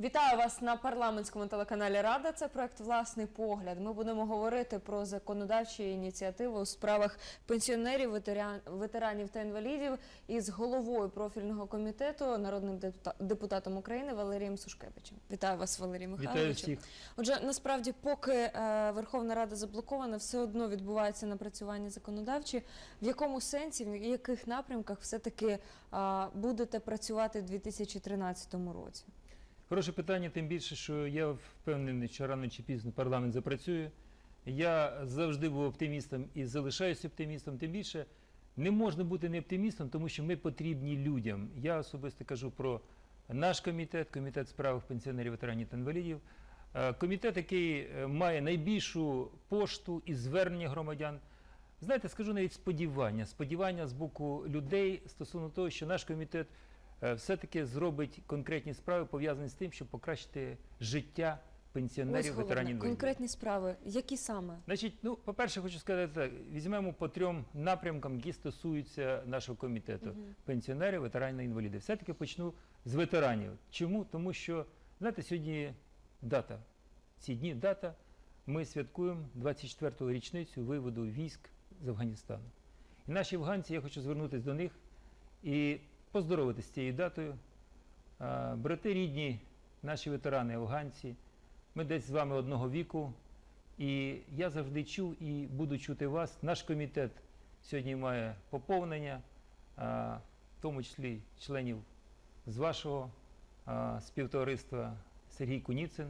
Вітаю вас на парламентському телеканалі Рада. Це проект Власний погляд. Ми будемо говорити про законодавчі ініціативи у справах пенсіонерів, ветеран- ветеранів та інвалідів із головою профільного комітету, народним депута- депутатом України Валерієм Сушкевичем. Вітаю вас, Валерій Михайлович. Вітаю всіх. Отже, насправді, поки е, Верховна Рада заблокована, все одно відбувається напрацювання законодавчі. В якому сенсі, в яких напрямках все-таки е, будете працювати в 2013 році? Хороше питання, тим більше, що я впевнений, що рано чи пізно парламент запрацює. Я завжди був оптимістом і залишаюся оптимістом. Тим більше не можна бути не оптимістом, тому що ми потрібні людям. Я особисто кажу про наш комітет, комітет справ пенсіонерів, ветеранів та інвалідів. Е, Комітет, який е, має найбільшу пошту і звернення громадян. Знаєте, скажу навіть сподівання, сподівання з боку людей стосовно того, що наш комітет все-таки зробить конкретні справи, пов'язані з тим, щоб покращити життя пенсіонерів, Ось головне, ветеранів інвалідів. конкретні справи. Які саме? Значить, ну, по-перше, хочу сказати так, візьмемо по трьом напрямкам, які стосуються нашого комітету. Пенсіонери, ветерани, інваліди. Все-таки почну з ветеранів. Чому? Тому що, знаєте, сьогодні дата. Ці дні дата. Ми святкуємо 24-ту річницю виводу військ з Афганістану. І наші афганці, я хочу звернутися до них і поздоровити з цією датою. Брати рідні, наші ветерани, афганці, ми десь з вами одного віку. І я завжди чув і буду чути вас. Наш комітет сьогодні має поповнення, в тому числі членів з вашого співтовариства Сергій Куніцин.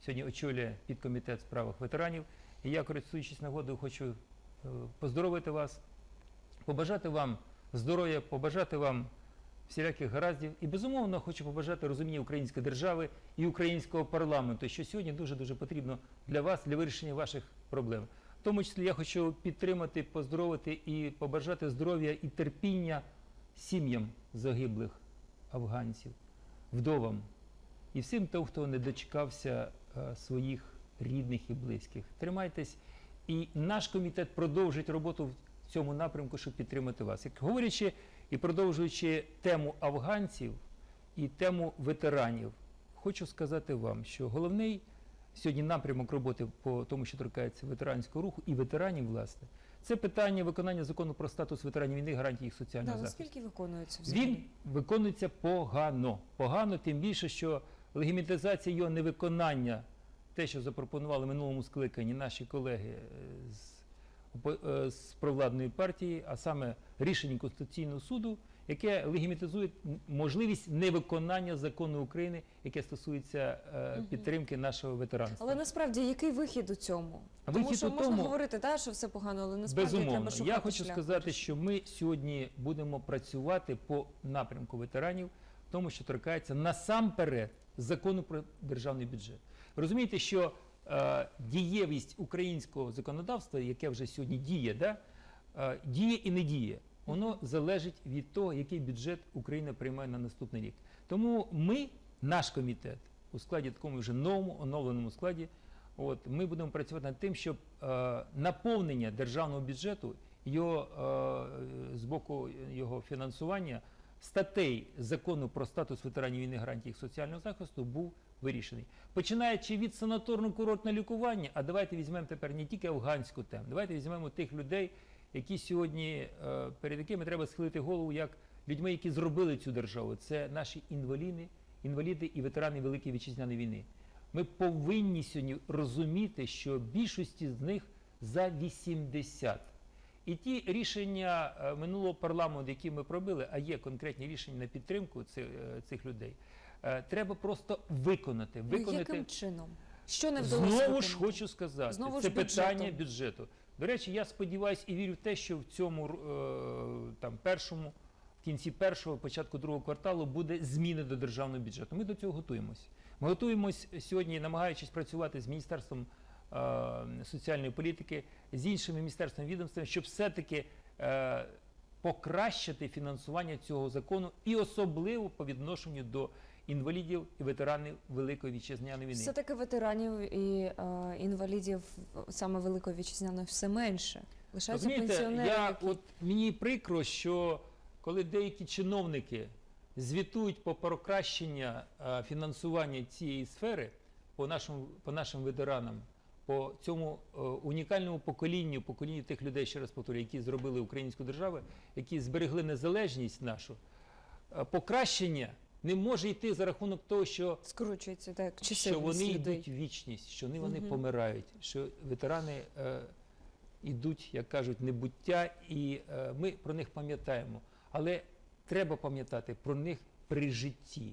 Сьогодні очолює підкомітет справах ветеранів. І я, користуючись нагодою, хочу е, поздоровити вас, побажати вам здоров'я, побажати вам всіляких гараздів. І безумовно хочу побажати розуміння української держави і українського парламенту, що сьогодні дуже-дуже потрібно для вас, для вирішення ваших проблем. В тому числі я хочу підтримати, поздоровити і побажати здоров'я і терпіння сім'ям загиблих афганців, вдовам і всім тим, хто не дочекався е, своїх рідних і близьких. Тримайтесь, і наш комітет продовжить роботу в цьому напрямку, щоб підтримати вас. Як говорячи і продовжуючи тему афганців і тему ветеранів, хочу сказати вам, що головний сьогодні напрямок роботи по тому, що торкається ветеранського руху і ветеранів, власне, це питання виконання закону про статус ветеранів війни, гарантії їх соціального Да, захисту. наскільки виконується взагалі? Він виконується погано. Погано, тим більше, що легімітизація його невиконання, те, що запропонували в минулому скликанні наші колеги е, з, з провладної партії, а саме рішення Конституційного суду, яке легімітизує можливість невиконання закону України, яке стосується е, підтримки нашого ветеранства. Але насправді який вихід у цьому? тому що у можна тому- говорити, та, що все погано, але насправді треба Безумовно, шукати я хочу шлях сказати, що ми сьогодні будемо працювати по напрямку ветеранів, в тому, що торкається насамперед закону про державний бюджет. Розумієте, що е, дієвість українського законодавства, яке вже сьогодні діє, да, е, діє і не діє. Воно залежить від того, який бюджет Україна приймає на наступний рік. Тому ми, наш комітет, у складі такому вже новому оновленому складі, От ми будемо працювати над тим, щоб е, наповнення державного бюджету його е, з боку його фінансування статей закону про статус ветеранів війни гарантії їх соціального захисту був вирішений. Починаючи від санаторно-курортного лікування, а давайте візьмемо тепер не тільки афганську тему, давайте візьмемо тих людей, які сьогодні е, перед якими треба схилити голову як людьми, які зробили цю державу. Це наші інваліди, інваліди і ветерани Великої вітчизняної війни. Ми повинні сьогодні розуміти, що більшості з них за 80. І ті рішення е, минулого парламенту, які ми пробили, а є конкретні рішення на підтримку цих, е, цих людей, е, треба просто виконати. Ну, виконати. яким чином? Що не вдалося Знову ж хочу сказати, Знову це ж питання бюджету. До речі, я сподіваюся і вірю в те, що в цьому е, там першому, в кінці першого, початку другого кварталу буде зміни до державного бюджету. Ми до цього готуємося. Ми готуємось сьогодні, намагаючись працювати з міністерством е, соціальної політики, з іншими міністерствами відомствами, щоб все-таки е, покращити фінансування цього закону і особливо по відношенню до інвалідів і ветеранів Великої вітчизняної війни. Все-таки ветеранів і е, інвалідів саме Великої Вітчизняної все менше. Лишаються пенсіонери. я от мені прикро, що коли деякі чиновники звітують по покращення е, фінансування цієї сфери по нашим, по нашим ветеранам, по цьому е, унікальному поколінню, поколінню тих людей, ще раз повторюю, які зробили українську державу, які зберегли незалежність нашу, е, покращення не може йти за рахунок того, що Скручується так, що вони йдуть в вічність, що вони, вони Мгм. помирають, що ветерани е, йдуть, як кажуть, небуття, і е, ми про них пам'ятаємо. Але треба пам'ятати про них при житті.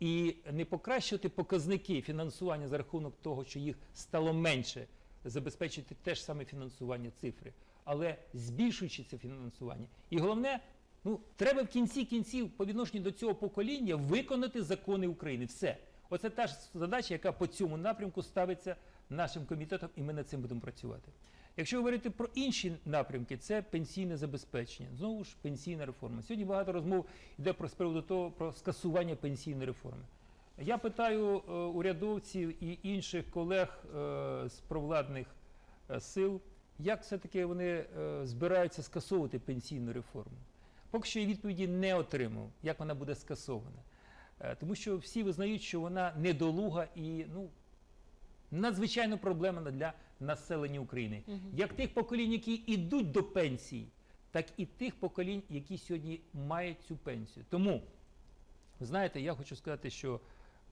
І не покращувати показники фінансування за рахунок того, що їх стало менше, забезпечити те ж саме фінансування цифри, але збільшуючи це фінансування. І головне, ну треба в кінці кінців по відношенню до цього покоління виконати закони України. Все. Оце та ж задача, яка по цьому напрямку ставиться нашим комітетом, і ми над цим будемо працювати. Якщо говорити про інші напрямки, це пенсійне забезпечення. Знову ж пенсійна реформа. Сьогодні багато розмов йде про з приводу того про скасування пенсійної реформи. Я питаю е, урядовців і інших колег е, з провладних е, сил, як все-таки вони е, збираються скасовувати пенсійну реформу. Поки що я відповіді не отримав, як вона буде скасована. Е, Тому що всі визнають, що вона недолуга і ну, надзвичайно проблемна для населення України. Мгм. Як тих поколінь, які йдуть до пенсії, так і тих поколінь, які сьогодні мають цю пенсію. Тому, ви знаєте, я хочу сказати, що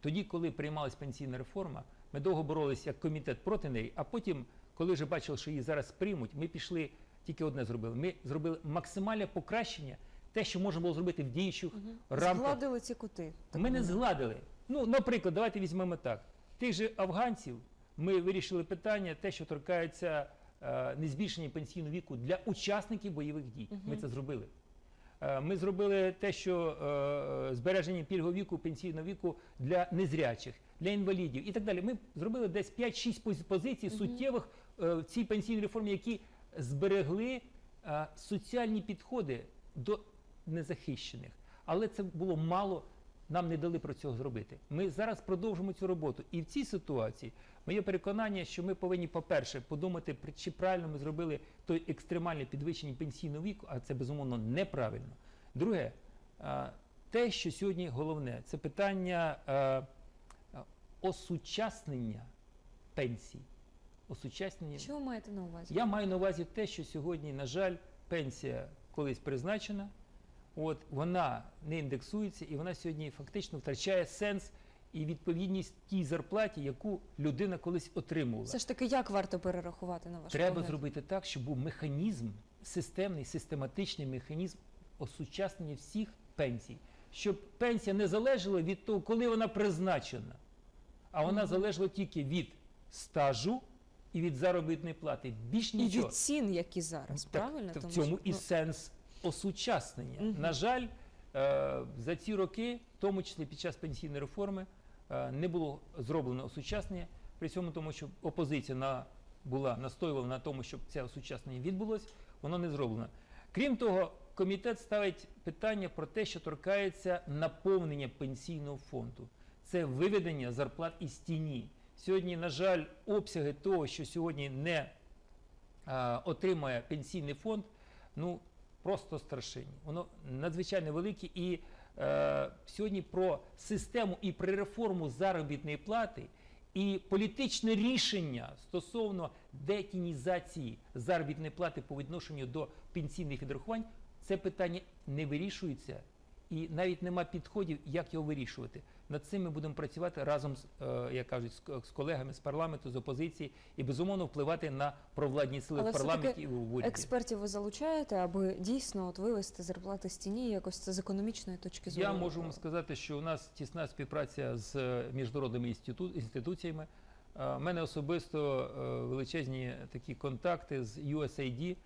тоді, коли приймалась пенсійна реформа, ми довго боролися як комітет проти неї, а потім, коли вже бачили, що її зараз приймуть, ми пішли тільки одне зробили. Ми зробили максимальне покращення, те, що можна було зробити в діючих Мгм. рамках. Згладили ці кути. Ми не згладили. Ну, наприклад, давайте візьмемо так. Тих же афганців ми вирішили питання, те, що торкається е, незбільшення пенсійного віку для учасників бойових дій. Ми це зробили. Е, Ми зробили те, що е, збереження пільгового віку, пенсійного віку для незрячих, для інвалідів і так далі. Ми зробили десь 5-6 пози- позицій Мгм. суттєвих е, в цій пенсійній реформі, які зберегли е, соціальні підходи до незахищених. Але це було мало. Нам не дали про цього зробити. Ми зараз продовжимо цю роботу. І в цій ситуації моє переконання, що ми повинні, по-перше, подумати, чи правильно ми зробили той екстремальне підвищення пенсійного віку, а це безумовно неправильно. Друге, а, те, що сьогодні головне, це питання а, а, осучаснення пенсій. Осучаснення. Що ви маєте на увазі? Я маю на увазі те, що сьогодні, на жаль, пенсія колись призначена, от вона не індексується, і вона сьогодні фактично втрачає сенс і відповідність тій зарплаті, яку людина колись отримувала. Все ж таки, як варто перерахувати на ваш Треба погляд? зробити так, щоб був механізм, системний, систематичний механізм осучаснення всіх пенсій, щоб пенсія не залежала від того, коли вона призначена, а вона Мгм. залежала тільки від стажу і від заробітної плати. Більш І від цін, які зараз, Так, правильно? в цьому що, і ну, сенс осучаснення. Мгм. На жаль, е, за ці роки, в тому числі під час пенсійної реформи, е, не було зроблено осучаснення. При цьому тому, що опозиція на, була настоювала на тому, щоб це осучаснення відбулось, воно не зроблено. Крім того, комітет ставить питання про те, що торкається наповнення пенсійного фонду. Це виведення зарплат із тіні. Сьогодні, на жаль, обсяги того, що сьогодні не е, отримує пенсійний фонд, ну просто страшенні. Воно надзвичайно велике. І е, сьогодні про систему і про реформу заробітної плати, і політичне рішення стосовно детінізації заробітної плати по відношенню до пенсійних відрахувань, це питання не вирішується. І навіть нема підходів, як його вирішувати. Над цим ми будемо працювати разом з, е, як кажуть, з, колегами з парламенту, з опозиції, і безумовно впливати на провладні сили Але в парламенті і в уряді. експертів ви залучаєте, аби дійсно от вивести зарплати з тіні якось це з економічної точки зору. Я можу вам сказати, що у нас тісна співпраця з е, міжнародними інститу- інституціями. Е, У мене особисто е, величезні такі контакти з USAID, е,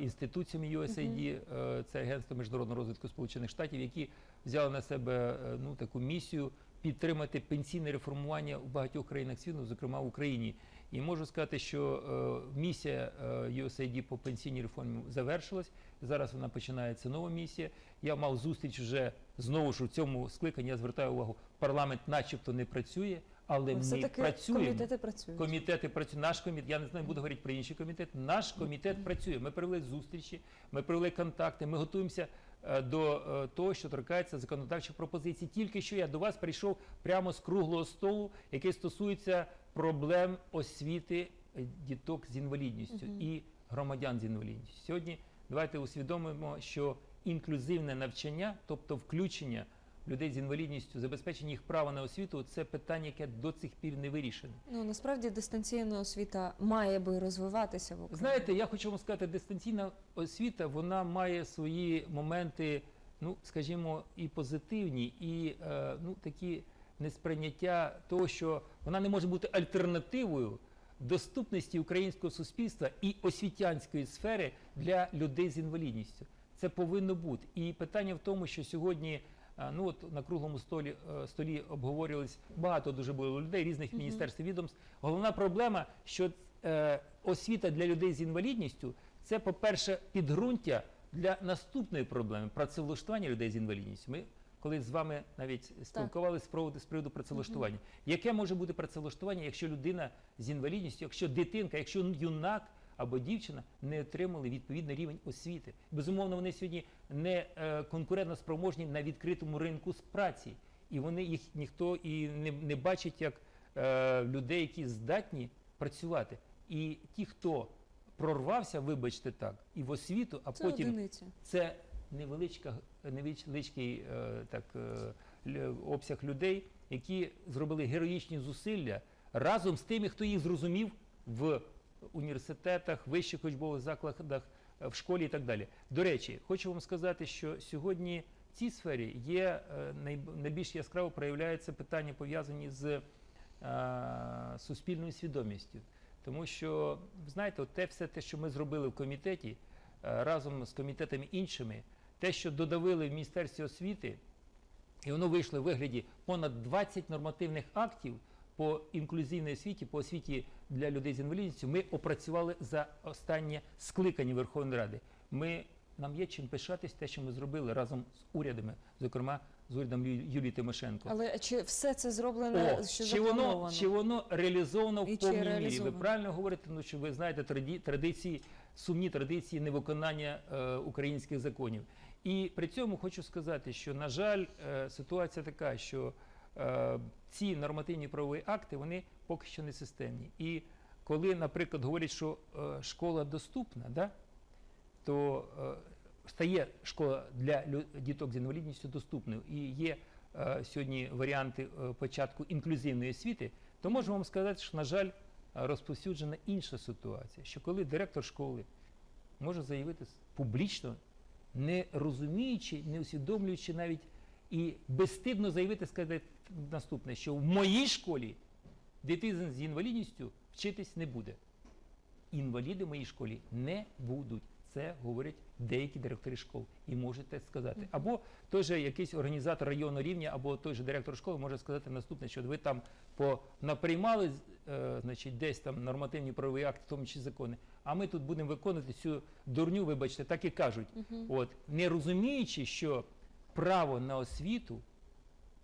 інституціями USAID, е, це Агентство міжнародного розвитку Сполучених Штатів, які взяли на себе е, ну, таку місію підтримати пенсійне реформування у багатьох країнах світу, зокрема в Україні. І можу сказати, що е, місія е, USAID по пенсійній реформі завершилась. Зараз вона починається нова місія. Я мав зустріч вже знову ж у цьому скликанні. Я звертаю увагу, парламент, начебто, не працює, але ми все-таки працюємо. комітети працюють. Комітети працюють. Наш комітет, я не знаю, буду говорити про інші комітети. Наш комітет працює. Ми провели зустрічі, ми провели контакти, ми готуємося е, до е, того, що торкається законодавчих пропозицій. Тільки що я до вас прийшов прямо з круглого столу, який стосується проблем освіти е, діток з інвалідністю Мгм. і громадян з інвалідністю. Сьогодні давайте усвідомимо, що інклюзивне навчання, тобто включення людей з інвалідністю, забезпечення їх права на освіту, це питання, яке до цих пір не вирішене. Ну насправді дистанційна освіта має би розвиватися в Україні. Знаєте, я хочу вам сказати, дистанційна освіта вона має свої моменти, ну скажімо, і позитивні, і е, ну такі несприйняття того, що вона не може бути альтернативою доступності українського суспільства і освітянської сфери для людей з інвалідністю. Це повинно бути. І питання в тому, що сьогодні. Е, Ну от на круглому столі е, столі обговорювались багато дуже було людей різних міністерств і відомств. Головна проблема, що е, освіта для людей з інвалідністю це, по-перше, підґрунтя для наступної проблеми працевлаштування людей з інвалідністю. Ми коли з вами навіть спілкувалися з приводу з приводу працевлаштування. Яке може бути працевлаштування, якщо людина з інвалідністю, якщо дитинка, якщо юнак або дівчина не отримали відповідний рівень освіти? Безумовно, вони сьогодні не е, конкурентно спроможні на відкритому ринку з праці, і вони їх ніхто і не, не бачить як е, людей, які здатні працювати. І ті, хто прорвався, вибачте так, і в освіту, а Це потім одиниці. це невеличка, невеличкий е, так, е, обсяг людей, які зробили героїчні зусилля разом з тими, хто їх зрозумів в університетах, вищих учбових закладах, е, в школі і так далі. До речі, хочу вам сказати, що сьогодні в цій сфері є е, найбільш яскраво проявляються питання пов'язані з е, суспільною свідомістю. Тому що, знаєте, те все те, що ми зробили в комітеті разом з комітетами іншими, те, що додавили в Міністерстві освіти, і воно вийшло в вигляді понад 20 нормативних актів по інклюзивній освіті, по освіті для людей з інвалідністю, ми опрацювали за останнє скликання Верховної Ради. Ми, нам є чим пишатись те, що ми зробили разом з урядами, зокрема з урядом Юлії Тимошенко. Але чи все це зроблено, О, що чи воно, чи воно реалізовано І в повній мірі? Ви правильно говорите, ну що ви знаєте траді- традиції, сумні традиції невиконання е, українських законів. І при цьому хочу сказати, що на жаль, е, ситуація така, що ці нормативні правові акти вони поки що не системні. І коли, наприклад, говорять, що е, школа доступна, да, то е, стає школа для діток з інвалідністю доступною і є е, сьогодні варіанти е, початку інклюзивної освіти, то можу вам сказати, що, на жаль, е, розповсюджена інша ситуація, що коли директор школи може заявити публічно, не розуміючи, не усвідомлюючи навіть і безстидно заявити, сказати наступне, що в моїй школі дитина з інвалідністю вчитись не буде. Інваліди в моїй школі не будуть. Це говорять деякі директори школ і можете сказати. Або той же якийсь організатор районного рівня, або той же директор школи може сказати наступне, що ви там по наприймали е, значить, десь там нормативні правові акти, в тому числі закони, а ми тут будемо виконувати цю дурню, вибачте, так і кажуть. Мгм. От не розуміючи, що право на освіту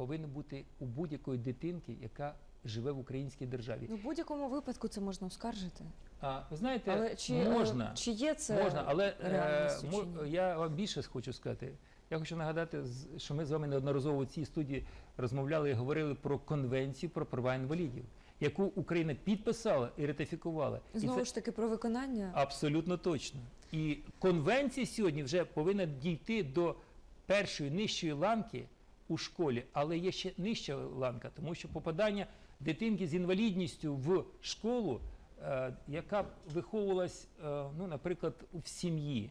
повинно бути у будь-якої дитинки, яка живе в українській державі. Ну, в будь-якому випадку це можна оскаржити. А ви знаєте, Але чи, е, можна, чи є це можна, але е, я вам більше хочу сказати. Я хочу нагадати, що ми з вами неодноразово у цій студії розмовляли і говорили про конвенцію про права інвалідів, яку Україна підписала і ратифікувала. І Знову це ж таки про виконання. абсолютно точно. І конвенція сьогодні вже повинна дійти до першої нижчої ланки у школі, але є ще нижча ланка, тому що попадання дитинки з інвалідністю в школу, е, яка виховувалась, е, ну, наприклад, в сім'ї,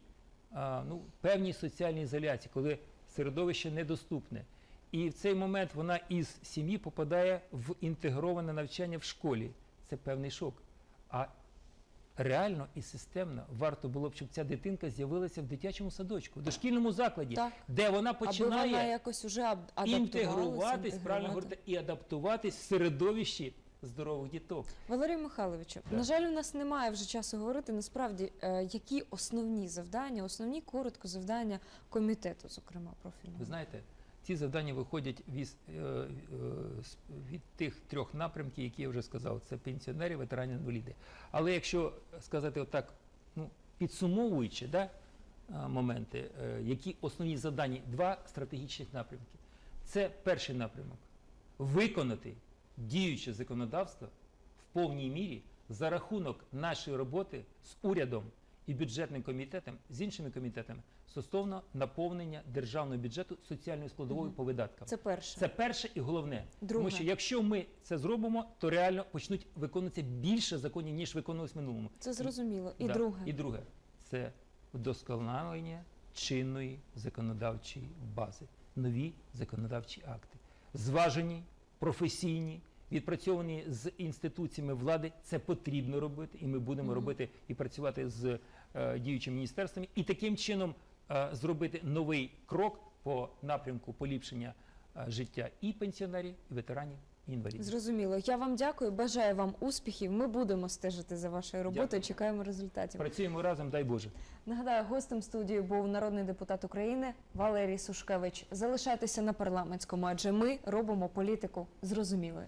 е, ну, певній соціальній ізоляції, коли середовище недоступне. І в цей момент вона із сім'ї попадає в інтегроване навчання в школі. Це певний шок. А реально і системно варто було б, щоб ця дитинка з'явилася в дитячому садочку, в дошкільному закладі, Так. де вона Аби вона починає якось уже інтегруватись, правильно говорити, і адаптуватись в середовищі здорових діток. Валерію Михайловичу, Да. на жаль, у нас немає вже часу говорити. Насправді, е, які основні завдання, основні коротко завдання комітету, зокрема профільного. Ви знаєте, ці завдання виходять від, е, е, від тих трьох напрямків, які я вже сказав: це пенсіонери, ветерані, інваліди. Але якщо сказати отак, ну підсумовуючи, да, моменти, е, які основні завдання, два стратегічних напрямки. Це перший напрямок виконати діюче законодавство в повній мірі за рахунок нашої роботи з урядом і бюджетним комітетом, з іншими комітетами стосовно наповнення державного бюджету соціальною складовою по видаткам. Це перше. Це перше і головне. Друге. Тому що якщо ми це зробимо, то реально почнуть виконуватися більше законів, ніж виконувалось в минулому. Це зрозуміло. І Да. друге. І друге це вдосконалення чинної законодавчої бази, нові законодавчі акти, зважені, професійні, відпрацьовані з інституціями влади. Це потрібно робити, і ми будемо робити і працювати з діючими міністерствами, і таким чином е, зробити новий крок по напрямку поліпшення е, життя і пенсіонерів, і ветеранів, інвалідів. Зрозуміло. Я вам дякую. Бажаю вам успіхів. Ми будемо стежити за вашою роботою. Дякую. Чекаємо результатів. Працюємо разом, дай Боже. Нагадаю, гостем студії був народний депутат України Валерій Сушкевич. Залишайтеся на парламентському, адже ми робимо політику зрозумілою.